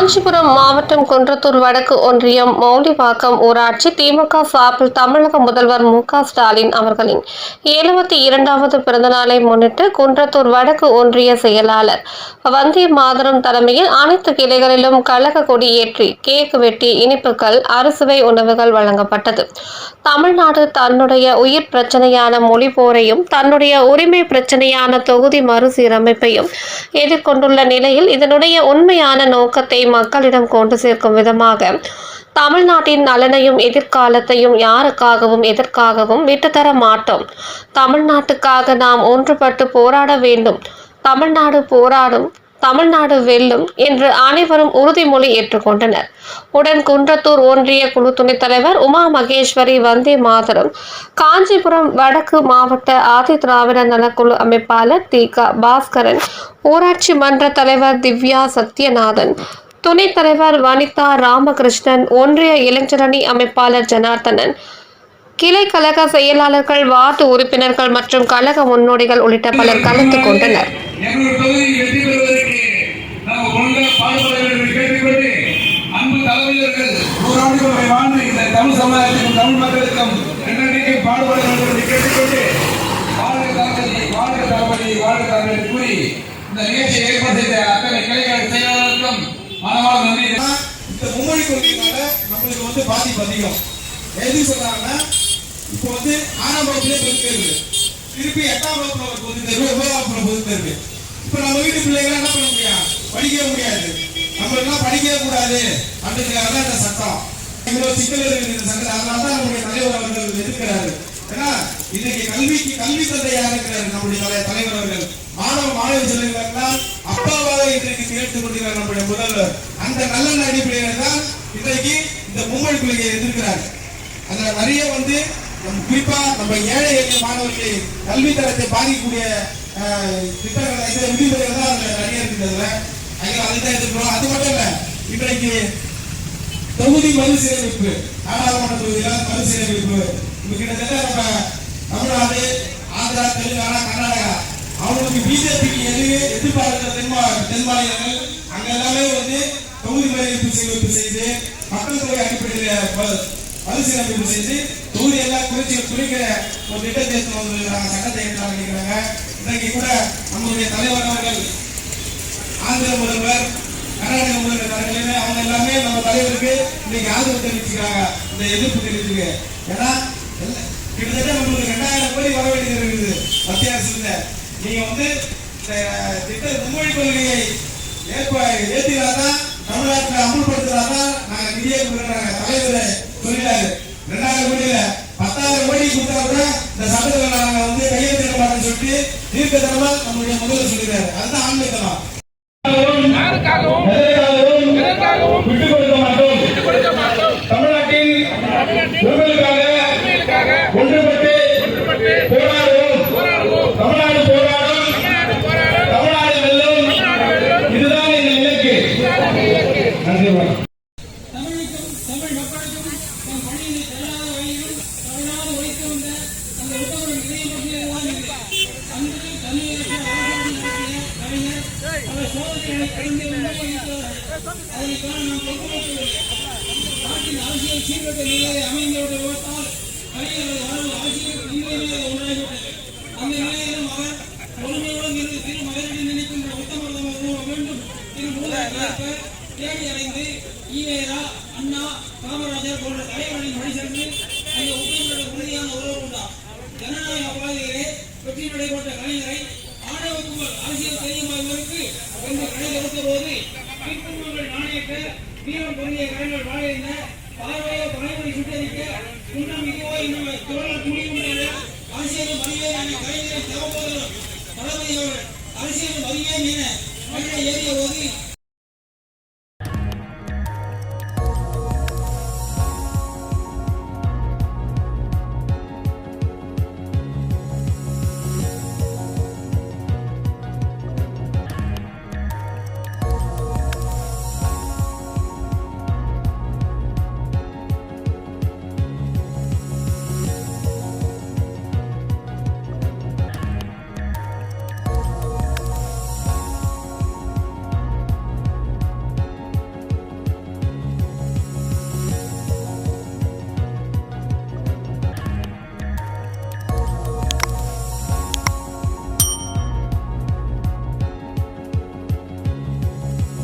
காஞ்சிபுரம் மாவட்டம் குன்றத்தூர் வடக்கு ஒன்றியம் மௌலிவாக்கம் ஊராட்சி திமுக சார்பில் தமிழக முதல்வர் மு க ஸ்டாலின் அவர்களின் எழுபத்தி இரண்டாவது பிறந்தநாளை முன்னிட்டு குன்றத்தூர் வடக்கு ஒன்றிய செயலாளர் வந்திய மாதரம் தலைமையில் அனைத்து கிளைகளிலும் கழக கொடி ஏற்றி கேக் வெட்டி இனிப்புகள் அறுசுவை உணவுகள் வழங்கப்பட்டது. தமிழ்நாடு தன்னுடைய உயிர் பிரச்சனையான மொழி போரையும் தன்னுடைய உரிமை பிரச்சனையான தொகுதி மறுசீரமைப்பையும் எதிர்கொண்டுள்ள நிலையில் இதனுடைய உண்மையான நோக்கத்தை மக்களிடம் கொண்டு சேர்க்கும் விதமாக தமிழ்நாட்டின் நலனையும் எதிர்காலத்தையும் யாருக்காகவும் எதற்காகவும் விட்டுத்தர மாட்டோம். தமிழ்நாட்டுக்காக நாம் ஒன்றுபட்டு போராட வேண்டும். தமிழ்நாடு போராடும் தமிழ்நாடு வெல்லும் என்று அனைவரும் உறுதிமொழி ஏற்றுக்கொண்டனர். உடன் குன்றத்தூர் ஒன்றிய குழு துணைத் தலைவர் உமா மகேஸ்வரி வந்தே மாதரம் காஞ்சிபுரம் வடக்கு மாவட்ட ஆதி திராவிட நலக்குழு அமைப்பாளர் தி க. பாஸ்கரன் ஊராட்சி மன்ற தலைவர் திவ்யா சத்யநாதன் துணைத் தலைவர் வனிதா ராமகிருஷ்ணன் ஒன்றிய இளைஞரணி அமைப்பாளர் ஜனார்த்தனன் கிளை கழக செயலாளர்கள் வார்டு உறுப்பினர்கள் மற்றும் கழக முன்னோடிகள் உள்ளிட்ட பலர் கலந்து கொண்டனர். இந்த கூறி இந்த நிகழ்ச்சியை ஏற்பாடு செய்த அத்தனை கிளைக்கழக செயலாளர்களுக்கும் மனமார்ந்த நன்றி. இந்த மும்மொழி கொள்கையினால நம்மளுக்கு வந்து பாதிப்பு அதிகம். எது சொல்றாங்கன்னா இப்போ வந்து ஆறாம் வகுப்புல பொது தேர்வு திருப்பி எட்டாம் வகுப்புல ஒரு பொது தேர்வு ஒன்பதாம் வகுப்புல பொது தேர்வு. இப்போ நம்ம வீட்டு பிள்ளைங்க என்ன பண்ண முடியும்? படிக்கவே முடியாது. நம்மளெல்லாம் படிக்கவே கூடாது. அப்படிங்கிறத தான் இந்த சட்டம். இவ்வளவு சிக்கல் இருக்குது இந்த சட்டம் அதனால தான் நம்முடைய தலைவர் அவர்கள் எதிர்க்கிறாரு. ஏன்னா இன்னைக்கு கல்விக்கு கல்வி தந்தையா இருக்கிறார் நம்முடைய தலை- தலைவர் அவர்கள். அந்த நல்ல அடிப்படையில் தான் இன்றைக்கு இந்த மும்மொழி கொள்கையை எதிர்க்கிறாங்க அதில் நிறைய வந்து நம்ம குறிப்பாக நம்ம ஏழை எளிய மாணவர்களை கல்வி தரத்தை பாதிக்கக்கூடிய திட்டங்கள் இந்த விதிமுறைகள் தான் அதில் நிறைய இருக்குது அதில். ஐயா அதுதான் எதிர்க்கிறோம். அது மட்டும் இல்லை இன்றைக்கு தொகுதி மறுசீரமைப்பு நாடாளுமன்ற தொகுதியில் மறுசீரமைப்பு. இப்போ கிட்டத்தட்ட நம்ம தமிழ்நாடு ஆந்திரா தெலுங்கானா கர்நாடகா அவங்களுக்கு பிஜேபிக்கு எது எதிர்பார்க்கிற தென் மா- தென் மாநிலங்கள் அங்கே எல்லாமே வந்து தொகுதி மறுசீரமைப்பு செய்து மக்கள் தொகை அடிப்படையில் மறுசீரமைப்பு செய்து தொகுதி எல்லாம் குறிச்சி குறிக்கிற ஒரு திட்டத்தை எடுத்து வந்திருக்கிறாங்க சட்டத்தை எடுத்து இன்றைக்கு கூட நம்முடைய தலைவர் அவர்கள் ஆந்திர முதல்வர் கர்நாடக முதல்வர் அவர்களுமே அவங்க எல்லாமே நம்ம தலைவருக்கு இன்னைக்கு ஆதரவு தெரிவிச்சுக்கிறாங்க இந்த எதிர்ப்பு தெரிவிச்சுக்க ஏன்னா கிட்டத்தட்ட நம்மளுக்கு ரெண்டாயிரம் கோடி வர வேண்டியது இருக்குது மத்திய அரசுல நீங்க வந்து இந்த திட்ட மும்மொழி கொள்கையை ஏற்ப ஏற்றினாதான் தமிழ்நாட்டில் அமல்படுத்தினாதான் நாங்க நிதியை கொடுக்குறாங்க தலைவர் சொல்லிட்டாரு. ரெண்டாயிரம் கோடியில பத்தாயிரம் கோடி கொடுத்தா கூட இந்த சட்டத்தில் நாங்க வந்து கையெழுத்திட மாட்டோம்னு சொல்லிட்டு தீர்க்கதரமா நம்மளுடைய முதல்வர் சொல்லிடுறாரு. அதுதான் ஆன்மீகத்தனம் மகனிடம் நினைக்கின்ற உத்தமர் தமர் வேண்டும் திரு மூலத்திற்கு தேடி அடைந்து ஈவேரா அண்ணா காமராஜர் போன்ற தலைவர்களின் வழிசென்று அந்த உத்தமரோட உறுதியான உறவு கொண்டார் ஜனநாயக பாதையிலே வெற்றி நடைபெற்ற கலைஞரை ஆணவத்துக்கு அரசியல் தெரியுமாவதற்கு என்று கடை கொடுத்த போது பிற்புங்கள் நாணயக்க வீரம் பொருந்திய கலைஞர் வாழிருந்த பார்வையை பகைமொழி சுட்டரிக்க இன்னும் இதுவோ இன்னும் தோழர் முடியும் அரசியலும் அரசியல் என கலைஞரை தேவபோதரும் தளபதி அவர்கள் அரசியல் மதிவேன் என மண்ணை ஏறிய போது